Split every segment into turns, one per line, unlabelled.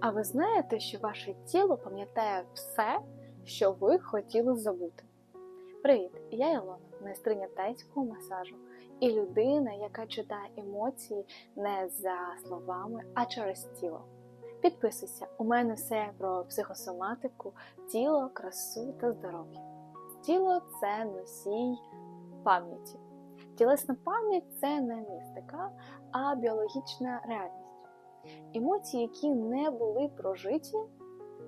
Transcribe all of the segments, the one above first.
А ви знаєте, що ваше тіло пам'ятає все, що ви хотіли забути? Привіт! Я Ілона, майстриня тайського масажу і людина, яка читає емоції не за словами, а через тіло. Підписуйся, у мене все про психосоматику, тіло, красу та здоров'я. Тіло це носій пам'яті. Тілесна пам'ять це не містика, а біологічна реальність. Емоції, які не були прожиті,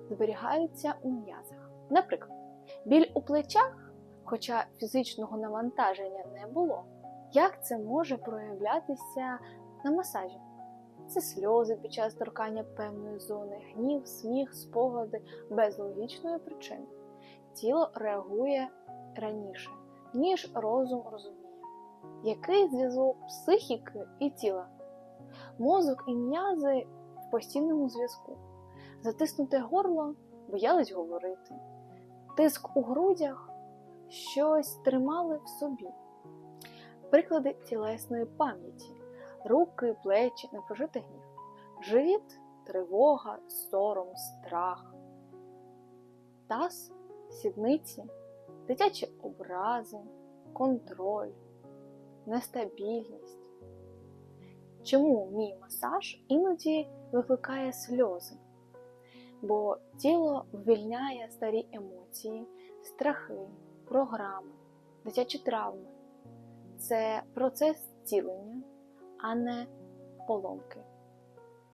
зберігаються у м'язах. Наприклад, біль у плечах, хоча фізичного навантаження не було. Як це може проявлятися на масажі? Це сльози під час торкання певної зони, гнів, сміх, спогади без логічної причини. Тіло реагує раніше, ніж розум розуміє. Який зв'язок психіки і тіла? Мозок і м'язи в постійному зв'язку. Затиснуте горло боялись говорити. Тиск у грудях щось тримали в собі. Приклади тілесної пам'яті: руки, плечі, непрожитий гнів, живіт, тривога, сором, страх, таз, сідниці, дитячі образи, контроль, нестабільність. Чому мій масаж іноді викликає сльози? Бо тіло ввільняє старі емоції, страхи, програми, дитячі травми. Це процес цілення, а не поломки.